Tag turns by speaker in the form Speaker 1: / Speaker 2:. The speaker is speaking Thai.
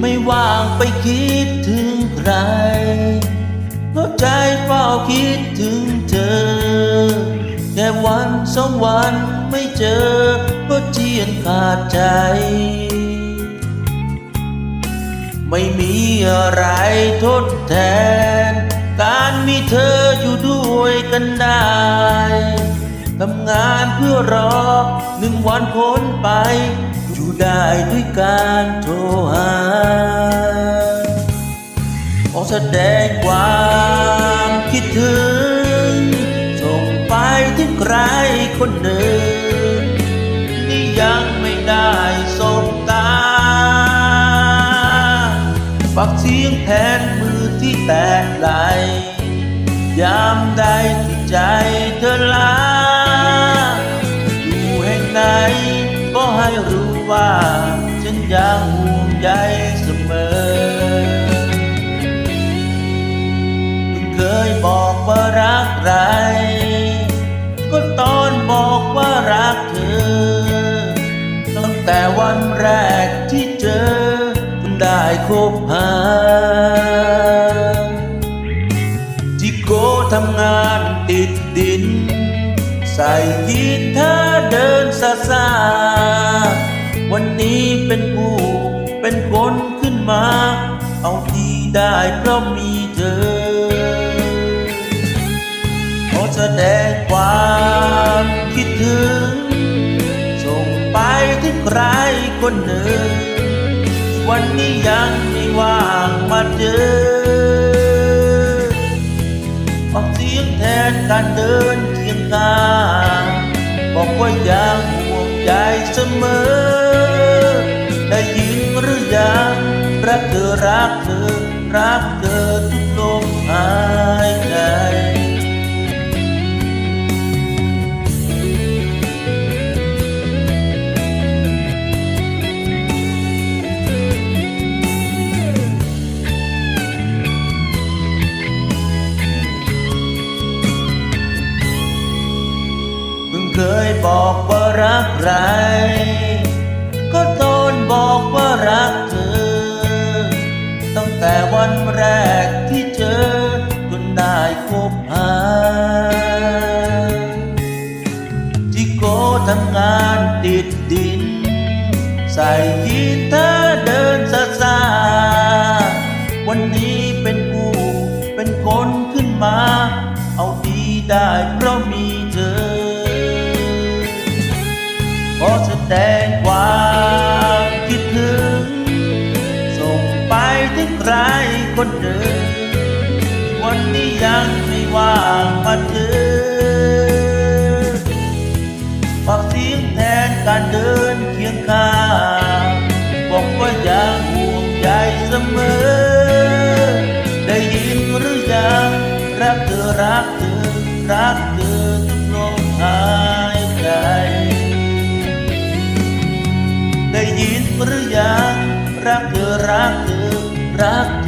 Speaker 1: ไม่ว่างไปคิดถึงใคร เพราะใจเฝ้าคิดถึงเธอ แค่วันสองวันไม่เจอก็เจียนขาดใจ ไม่มีอะไรทดแทน การมีเธออยู่ด้วยกันได้ทำงานเพื่อรอหนึ่งวันพ้นไป ได้ด้วยการโทรหาขอแสดงความคิดถึง ส่งไปถึงใครคนหนึ่งที่ยังไม่ได้สบตาฝากเสียงแทนมือที่แตกไหลยามใดที่ใจเธอลาอยู่แห่งไหนก็ให้รู้ ว่า ฉันยังห่วงใยเสมอเพิ่งเคยบอกว่ารักใครก็ตอนบอกว่ารักเธอ ตั้งแต่วันแรกที่เจอได้คบหาที่โกทำงานติดดิน ใส่ยีนเธอเดินซาซา มา เอาที่ได้เพราะมีเธอ ขอแสดงความคิดถึง ส่งไปถึงใครคนหนึ่ง วันนี้ยังไม่ว่างมาเจอ ออกเสียงแทนการเดินเคียงข้างบอกว่ายังห่วงใยเสมอ รักเธอรักเธอรักเธอทุกลมหายใจเพิ่งเคยบอกว่ารักใครก็ตอนบอกว่ารักเธอ แต่วันแรกที่เจอจนได้คบหาที่โกทำงานติดดิน ใส่ยีนเธอเดินซาซาวันนี้เป็นผู้เป็นคนขึ้นมา เอาดีได้เพราะมีเธอขอแสดง คนหนึ่งวันนี้ยังไม่ว่างมาเจอฝากเสียงแทนการเดินเคียงข้างบอกว่ายังห่วงใยเสมอ ได้ยินหรือยังรักเธอรักเธอรักเธอทุกลมหายใจได้ยินหรือยังรักเธอรักเธอรักเธอ